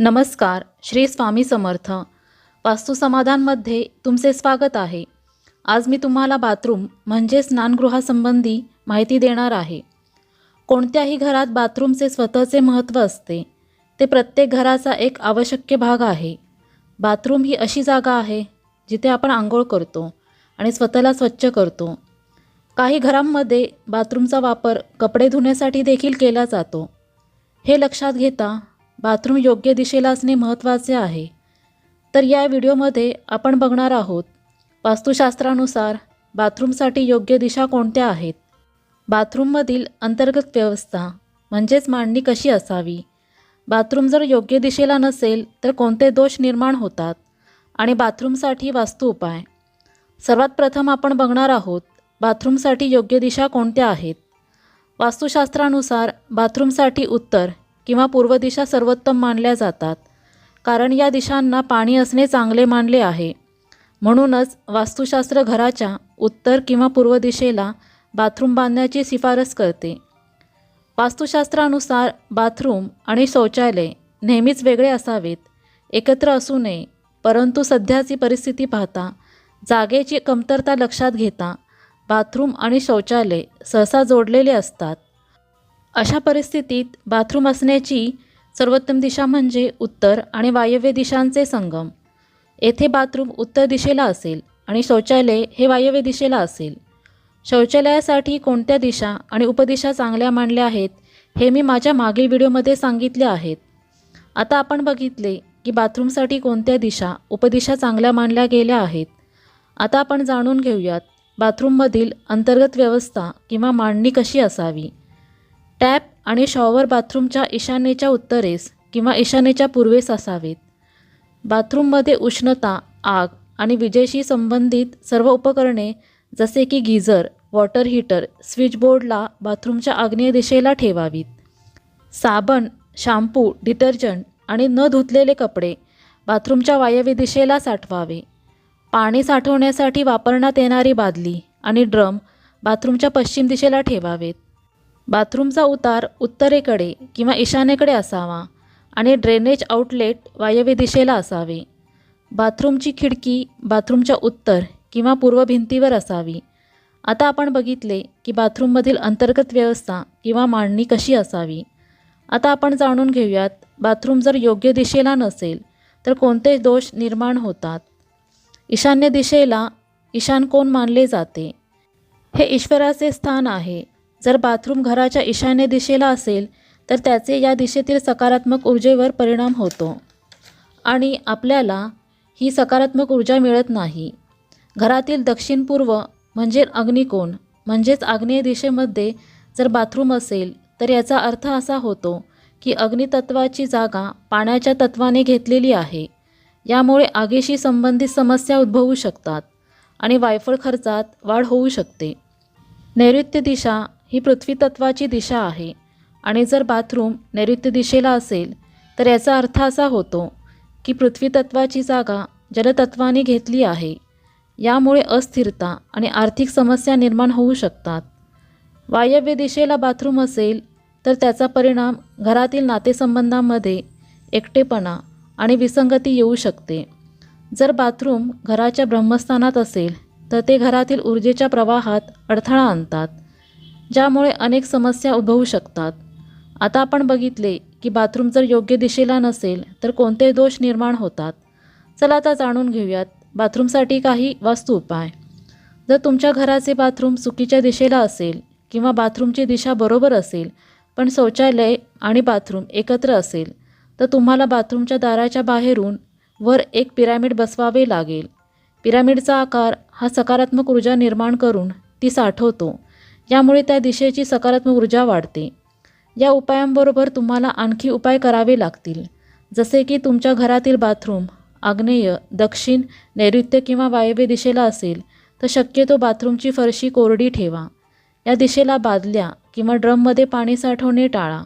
नमस्कार श्री स्वामी समर्थ. वास्तुसमाधानमध्ये तुमचे स्वागत आहे. आज मी तुम्हाला बाथरूम म्हणजे स्नानगृहासंबंधी माहिती देणार आहे. कोणत्याही घरात बाथरूमचे स्वतःचे महत्त्व असते. ते प्रत्येक घराचा एक आवश्यक भाग आहे. बाथरूम ही अशी जागा आहे जिथे आपण आंघोळ करतो आणि स्वतःला स्वच्छ करतो. काही घरांमध्ये बाथरूमचा वापर कपडे धुण्यासाठी देखील केला जातो. हे लक्षात घेता बाथरूम योग्य दिशेला असणे महत्त्वाचे आहे. तर या व्हिडिओमध्ये आपण बघणार आहोत वास्तुशास्त्रानुसार बाथरूमसाठी योग्य दिशा कोणत्या आहेत? बाथरूममधील अंतर्गत व्यवस्था म्हणजेच मांडणी कशी असावी? बाथरूम जर योग्य दिशेला नसेल तर कोणते दोष निर्माण होतात? आणि बाथरूमसाठी वास्तू उपाय? सर्वात प्रथम आपण बघणार आहोत बाथरूमसाठी योग्य दिशा कोणत्या आहेत? वास्तुशास्त्रानुसार बाथरूमसाठी उत्तर किंवा पूर्व दिशा सर्वोत्तम मानल्या जातात. कारण या दिशांना पाणी असणे चांगले मानले आहे. म्हणूनच वास्तुशास्त्र घराच्या उत्तर किंवा पूर्व दिशेला बाथरूम बांधण्याची शिफारस करते. वास्तुशास्त्रानुसार बाथरूम आणि शौचालय नेहमीच वेगळे असावेत एकत्र असू नये परंतु सध्याची परिस्थिती पाहता जागेची कमतरता लक्षात घेता बाथरूम आणि शौचालय सहसा जोडलेले असतात. अशा परिस्थितीत बाथरूम असण्याची सर्वोत्तम दिशा म्हणजे उत्तर आणि वायव्य दिशांचे संगम. येथे बाथरूम उत्तर दिशेला असेल आणि शौचालय हे वायव्य दिशेला असेल. शौचालयासाठी कोणत्या दिशा आणि उपदिशा चांगल्या मांडल्या आहेत हे मी माझ्या मागील व्हिडिओमध्ये सांगितले आहेत. आता आपण बघितले की बाथरूमसाठी कोणत्या दिशा उपदिशा चांगल्या मानल्या गेल्या आहेत. आता आपण जाणून घेऊयात बाथरूममधील अंतर्गत व्यवस्था किंवा मांडणी कशी असावी. टॅप आणि शॉवर बाथरूमच्या ईशान्येच्या उत्तरेस किंवा ईशान्येच्या पूर्वेस असावेत. बाथरूममध्ये उष्णता आग आणि विजेशी संबंधित सर्व उपकरणे जसे की गिझर वॉटर हीटर स्विचबोर्डला बाथरूमच्या आग्नेय दिशेला ठेवावीत. साबण शॅम्पू डिटर्जंट आणि न धुतलेले कपडे बाथरूमच्या वायव्य दिशेला साठवावे. पाणी साठवण्यासाठी वापरण्यात येणारी बादली आणि ड्रम बाथरूमच्या पश्चिम दिशेला ठेवावेत. बाथरूमचा उतार उत्तरेकडे किंवा ईशान्येकडे असावा आणि ड्रेनेज आउटलेट वायव्य दिशेला असावे. बाथरूमची खिडकी बाथरूमच्या उत्तर किंवा पूर्व भिंतीवर असावी. आता आपण बघितले की बाथरूममधील अंतर्गत व्यवस्था किंवा मांडणी कशी असावी. आता आपण जाणून घेऊयात बाथरूम जर योग्य दिशेला नसेल तर कोणते दोष निर्माण होतात? ईशान्य दिशेला ईशान कोण मानले जाते. हे ईश्वराचे स्थान आहे. जर बाथरूम घराच्या ईशान्य दिशेला असेल तर त्याचे या दिशेतील सकारात्मक ऊर्जेवर परिणाम होतो. आणि आपल्याला ही सकारात्मक ऊर्जा मिळत नाही. घरातील दक्षिण पूर्व म्हणजे अग्निकोण म्हणजेच आग्नेय दिशेमध्ये जर बाथरूम असेल तर याचा अर्थ असा होतो की अग्नितत्वाची जागा पाण्याच्या तत्वाने घेतलेली आहे. यामुळे आगीशी संबंधित समस्या उद्भवू शकतात आणि वायफळ खर्चात वाढ होऊ शकते. नैऋत्य दिशा ही पृथ्वी तत्वाची दिशा आहे. आणि जर बाथरूम नैऋत्य दिशेला असेल तर याचा अर्थ असा होतो की पृथ्वी तत्वाची जागा जलतत्वाने घेतली आहे. यामुळे अस्थिरता आणि आर्थिक समस्या निर्माण होऊ शकतात. वायव्य दिशेला बाथरूम असेल तर त्याचा परिणाम घरातील नातेसंबंधांमध्ये एकटेपणा आणि विसंगती येऊ शकते. जर बाथरूम घराच्या ब्रह्मस्थानात असेल तर ते घरातील ऊर्जेच्या प्रवाहात अडथळा आणतात. ज्यामुळे अनेक समस्या उद्भवू शकतात. आता आपण बघितले की बाथरूम जर योग्य दिशेला नसेल तर कोणते दोष निर्माण होतात? चला आता जाणून घेऊयात बाथरूमसाठी काही वास्तू उपाय. जर तुमच्या घराचे बाथरूम चुकीच्या दिशेला असेल किंवा बाथरूमची दिशा बरोबर असेल पण शौचालय आणि बाथरूम एकत्र असेल तर तुम्हाला बाथरूमच्या दाराच्या बाहेरून वर एक पिरामिड बसवावे लागेल. पिरामिडचा आकार हा सकारात्मक ऊर्जा निर्माण करून ती साठवतो. यामुळे त्या दिशेची सकारात्मक ऊर्जा वाढते. या उपायांबरोबर तुम्हाला आणखी उपाय करावे लागतील. जसे की तुमच्या घरातील बाथरूम आग्नेय दक्षिण नैऋत्य किंवा वायव्य दिशेला असेल तर शक्यतो बाथरूमची फरशी कोरडी ठेवा. या दिशेला बादल्या किंवा ड्रममध्ये पाणी साठवणे टाळा.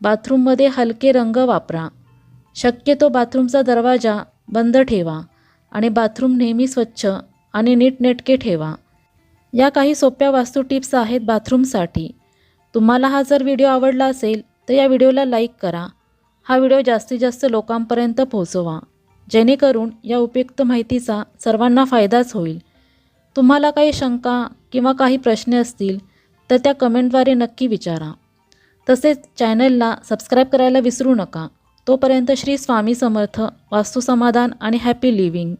बाथरूममध्ये हलके रंग वापरा. शक्यतो बाथरूमचा दरवाजा बंद ठेवा आणि बाथरूम नेहमी स्वच्छ आणि नीटनेटके ठेवा. या काही सोप्या वास्तू टिप्स आहेत बाथरूमसाठी. तुम्हाला हा जर व्हिडिओ आवडला असेल तर या व्हिडिओला लाईक करा. हा व्हिडिओ जास्तीत जास्त लोकांपर्यंत पोहोचवा. जेणेकरून या उपयुक्त माहितीचा सर्वांना फायदाच होईल. तुम्हाला काही शंका किंवा काही प्रश्न असतील तर त्या कमेंटद्वारे नक्की विचारा. तसेच चॅनलला सबस्क्राईब करायला विसरू नका. तोपर्यंत श्री स्वामी समर्थ वास्तुसमाधान आणि हॅपी लिव्हिंग.